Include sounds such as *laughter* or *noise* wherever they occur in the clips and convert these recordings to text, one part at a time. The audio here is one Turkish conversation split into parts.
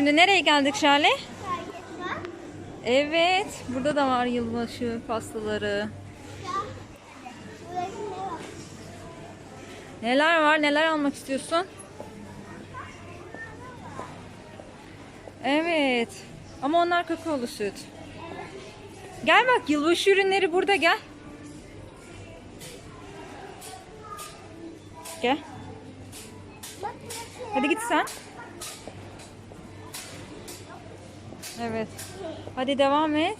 Şimdi nereye geldik Şale? Evet. Burada da var yılbaşı pastaları. Neler var? Neler almak istiyorsun? Evet. Ama onlar kakaolu süt. Gel bak yılbaşı ürünleri burada gel. Gel. Hadi git sen. Evet. Hadi devam et.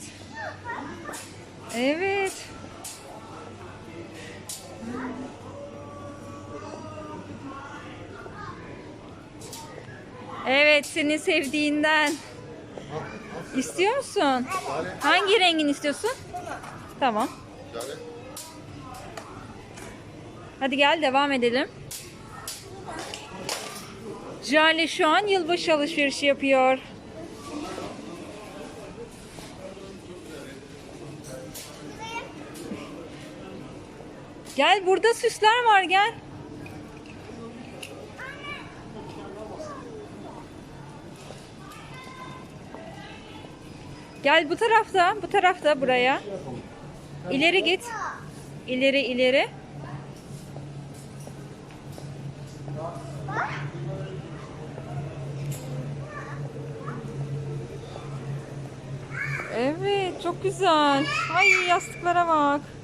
Evet. Evet, senin sevdiğinden. İstiyor musun? Hangi rengin istiyorsun? Tamam. Hadi gel devam edelim. Jale şu an yılbaşı alışverişi yapıyor. Gel burada süsler var gel. Gel bu tarafta, bu tarafta buraya. İleri git. İleri ileri. Evet, çok güzel. Ay yastıklara bak.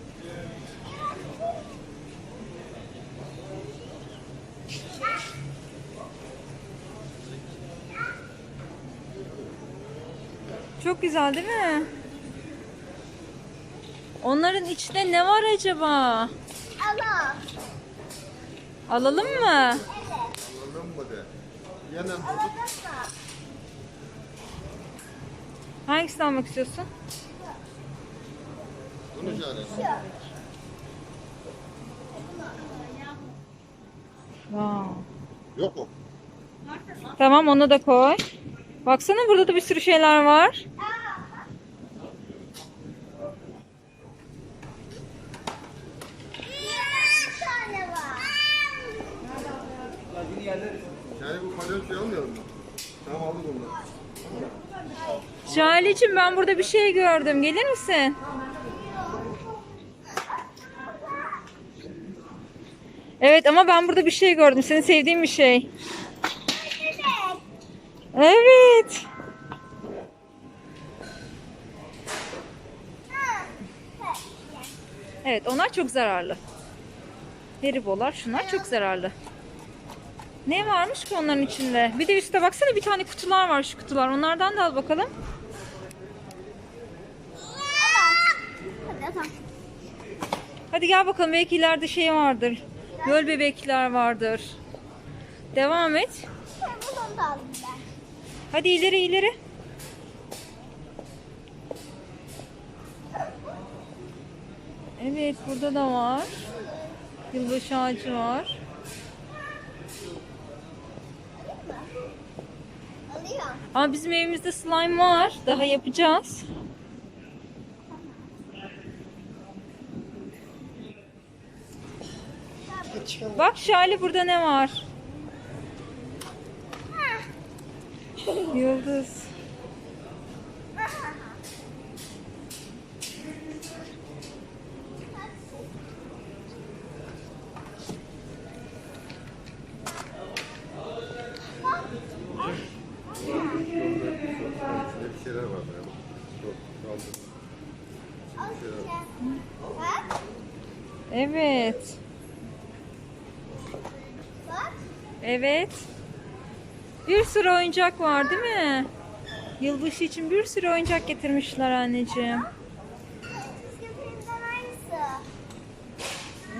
Çok güzel değil mi? Onların içinde ne var acaba? Allah. Alalım mı? Anladın mı de? Tutup Hangisini almak istiyorsun? bunu canesi. Wow. Yok mu? Tamam onu da koy. Baksana burada da bir sürü şeyler var. Bir tane var. Yani bu palyaçoyu almayalım mı? Tamam aldık onu. Şahile'cim ben burada bir şey gördüm. Gelir misin? Evet ama ben burada bir şey gördüm. Senin sevdiğin bir şey. Evet. Evet onlar çok zararlı. Haribolar şunlar çok zararlı. Ne varmış ki onların içinde? Bir de üstte baksana bir tane kutular var şu kutular. Onlardan da al bakalım. Hadi gel bakalım belki ileride şey vardır. Göl bebekler vardır. Devam et. Bunu da aldım ben. Hadi ileri ileri. Evet burada da var. Yılbaşı ağacı var. Alıyorum. Ama bizim evimizde slime var. Daha yapacağız. Bak Şale burada ne var? Yıldız. İçinde bir şeyler var. Yani. Yok, kaldı. Al işte. Bak. Evet. Bak. Evet. Bir sürü oyuncak var değil mi? Yılbaşı için bir sürü oyuncak getirmişler anneciğim.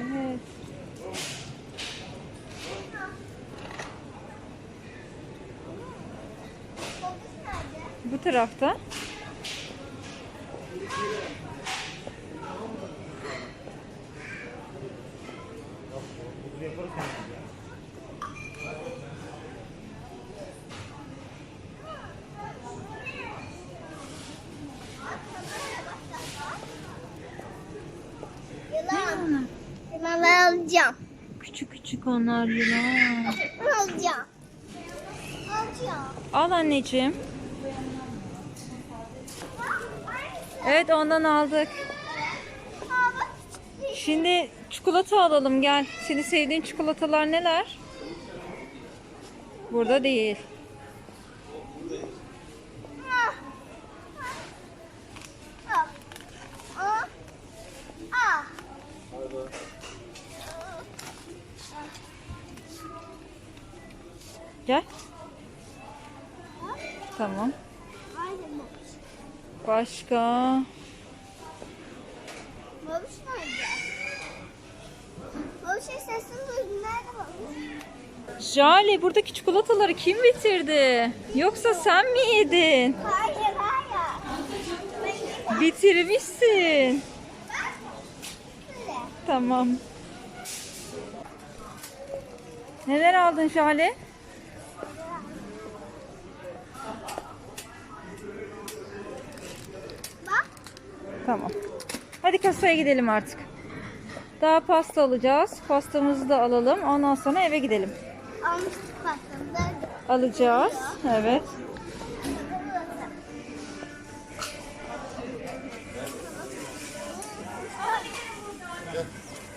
Evet. Bu tarafta. Yılan ben alacağım. Küçük küçük onlar yılan. Al anneciğim. Evet ondan aldık. Şimdi çikolata alalım gel. Senin sevdiğin çikolatalar neler? Burada değil. Gel. Tamam. Başka. Babuş nerede? Babuşun sesini duydum. Nerede babuş? Jale buradaki çikolataları kim bitirdi? Yoksa sen mi yedin? Hayır hayır. Bitirmişsin. Tamam. Neler aldın Jale? Tamam. Hadi kasaya gidelim artık. Daha pasta alacağız. Pastamızı da alalım. Ondan sonra eve gidelim. Almıştık pastamı. Alacağız. Evet.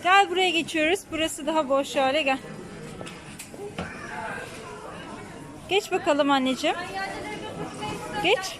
Gel buraya geçiyoruz. Burası daha boş hale gel. Geç bakalım anneciğim. Geç.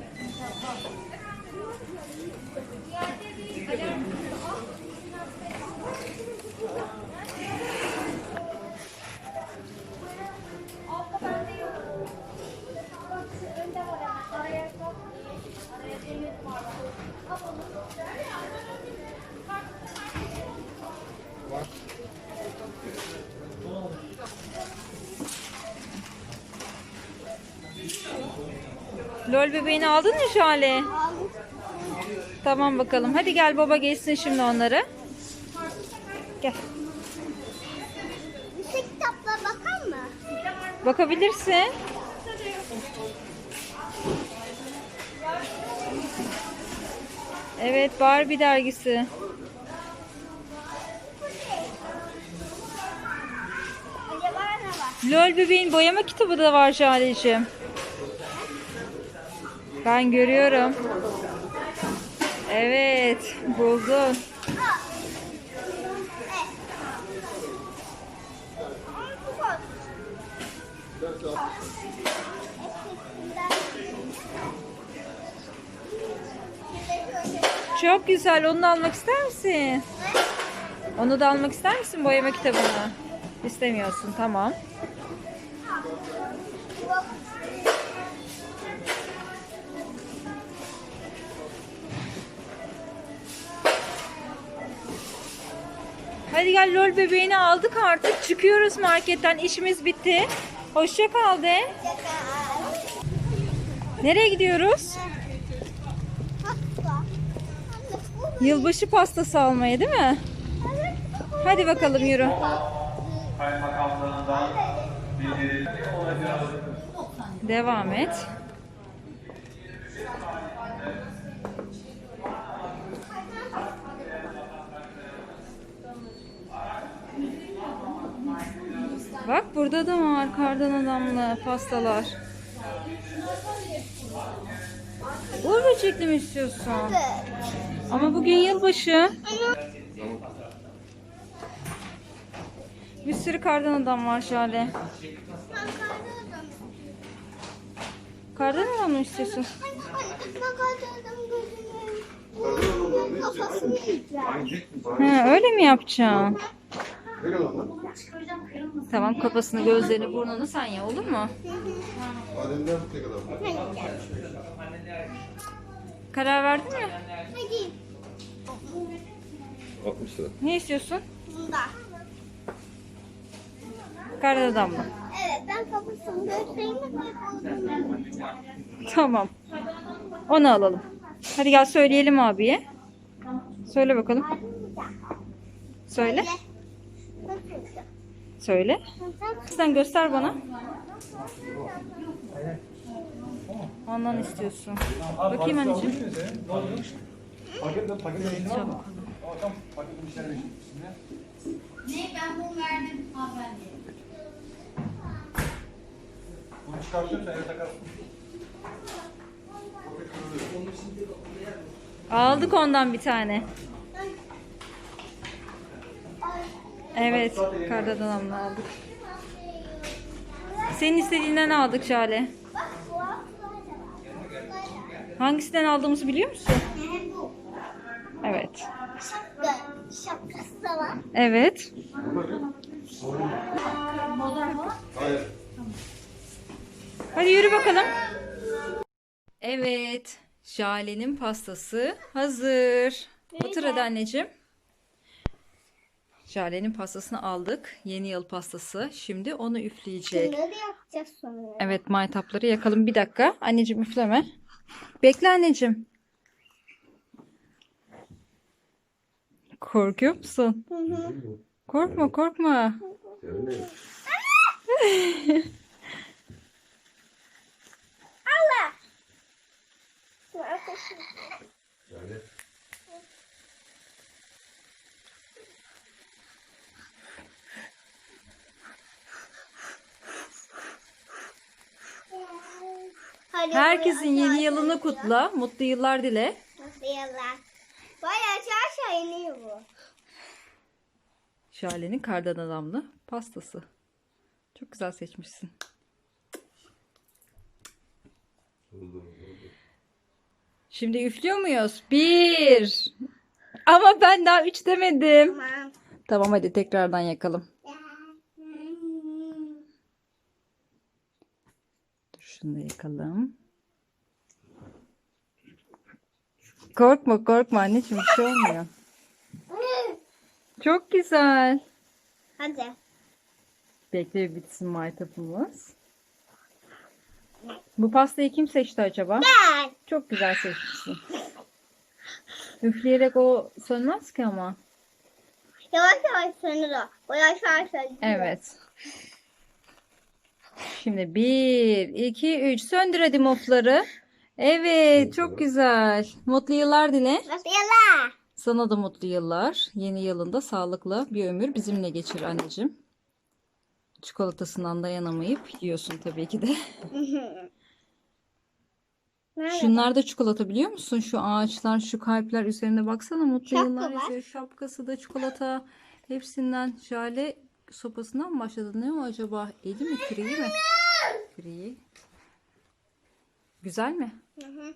Lol bebeğini aldın mı Jale? Aldım. Tamam bakalım. Hadi gel baba geçsin şimdi onları. Gel. Lise kitaplara bakar mı? Bakabilirsin. Evet Barbie dergisi. Acaba ne var? Lol bebeğin boyama kitabı da var Jale'cim. Ben görüyorum. Evet buldun. Evet. Ama bu var. Çok güzel. Onu da almak ister misin? Onu da almak ister misin boyama kitabını? İstemiyorsun. Tamam. Hadi gel lol bebeğini aldık artık. Çıkıyoruz marketten. İşimiz bitti. Hoşça kal de. Nereye gidiyoruz? Yılbaşı pastası almaya değil mi? Hadi bakalım yürü. Devam et. Burada da var kardan adamlı pastalar. Uğur böcekli mi istiyorsun? Ama bugün yılbaşı. Bir sürü kardan adam var şöyle. Kardan adam mı istiyorsun? Yiyeceğim. He, öyle mi yapacaksın? Tamam kafasını, gözlerini, burnunu sen ye olur mu? Adem'den ne kadar? Karar verdin mi? Hadi. 60 lira. Ne istiyorsun? Bunda. Kardan adam mı? Evet ben kafasını göstereyim mi? Tamam. Onu alalım. Hadi gel söyleyelim abiye. Söyle bakalım. Söyle. Söyle. Sen göster bana. Ondan istiyorsun. Bakayım anneciğim. sen? Ne ben bunu verdim hanımefendi. Bunu çıkartıyorum sen eve takarsın. Aldık ondan bir tane. Evet, kardan adamla aldık. Senin istediğinden aldık Şale. Hangisinden aldığımızı biliyor musun? Evet. Şapka. Şapkası da var. Evet. Hadi yürü bakalım. Evet. Şale'nin pastası hazır. Otur hadi anneciğim. Şale'nin pastasını aldık. Yeni yıl pastası. Şimdi onu üfleyecek. Bunları yapacağız sonra. Evet maytapları yakalım. Bir dakika. Anneciğim üfleme. Bekle anneciğim. Korkuyor musun? Hı hı. Korkma korkma. Sevindim. *laughs* Allah. Herkesin yeni aşağı yılını kutla. Mutlu yıllar dile. Nasıl yalan? Bayağı aşağı aşağı iniyor bu. Şale'nin kardan adamlı pastası. Çok güzel seçmişsin. Şimdi üflüyor muyuz? Bir. Ama ben daha üç demedim. Tamam. Tamam hadi tekrardan yakalım. Şunu da yakalım. Korkma korkma anneciğim bir şey olmuyor. Çok güzel. Hadi. Bekle bir bitsin maytapımız. Bu pastayı kim seçti acaba? Ben. Çok güzel seçmişsin. Üfleyerek o sönmez ki ama. Yavaş yavaş sönüyor. O yavaş yavaş sönüyor. Evet. Şimdi bir, iki, üç. Söndür hadi mufları. Evet, çok güzel. Mutlu yıllar dile. Nasıl yalan? Sana da mutlu yıllar. Yeni yılında sağlıklı bir ömür bizimle geçir anneciğim. Çikolatasından dayanamayıp yiyorsun tabii ki de. *laughs* Şunlar da çikolata biliyor musun? Şu ağaçlar, şu kalpler üzerine baksana mutlu Şapka yıllar var. yazıyor. Şapkası da çikolata. Hepsinden şale sopasından mı başladı? Ne o acaba? Eli mi? Küreği mi? Küreği. Güzel mi? Hı hı.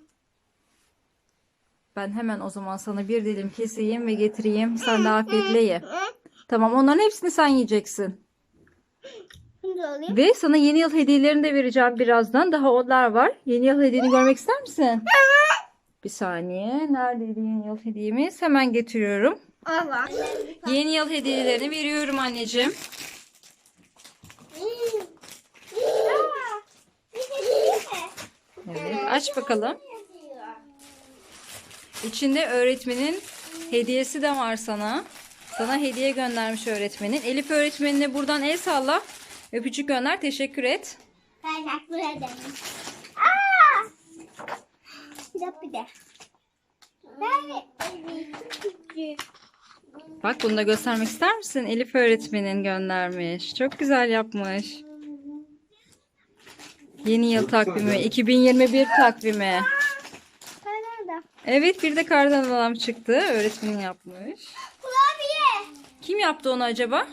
Ben hemen o zaman sana bir dilim keseyim ve getireyim. Sen de afiyetle ye. Tamam onların hepsini sen yiyeceksin. Ve sana yeni yıl hediyelerini de vereceğim birazdan. Daha onlar var. Yeni yıl hediyeni görmek ister misin? Bir saniye. Neredeydi yeni yıl hediyemiz? Hemen getiriyorum. Allah. Yeni yıl hediyelerini veriyorum anneciğim. Evet. Aç bakalım. İçinde öğretmenin hediyesi de var sana. Sana hediye göndermiş öğretmenin. Elif öğretmenine buradan el salla. Öpücük gönder. Teşekkür et. Kaynaklı ederim. Aa! Bir de bir de. Nerede? Bak bunu da göstermek ister misin? Elif öğretmenin göndermiş. Çok güzel yapmış. Yeni yıl takvimi. 2021 takvimi. Nerede? Evet bir de kardan adam çıktı. Öğretmenin yapmış. Kurabiye. Kim yaptı onu acaba?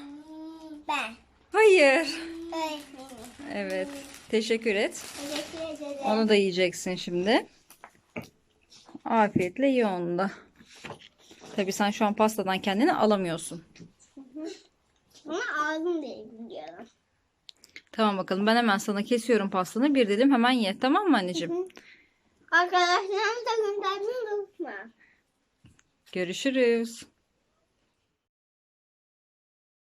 Ben. Hayır. Öğretmenim. Evet. Teşekkür et. Teşekkür ederim. Onu da yiyeceksin şimdi. Afiyetle ye onu da. Tabii sen şu an pastadan kendini alamıyorsun. Ama ağzım değil biliyorum. Tamam bakalım ben hemen sana kesiyorum pastanı. Bir dilim hemen ye. Tamam mı anneciğim? Arkadaşlarım da göndermeyi unutma. Görüşürüz.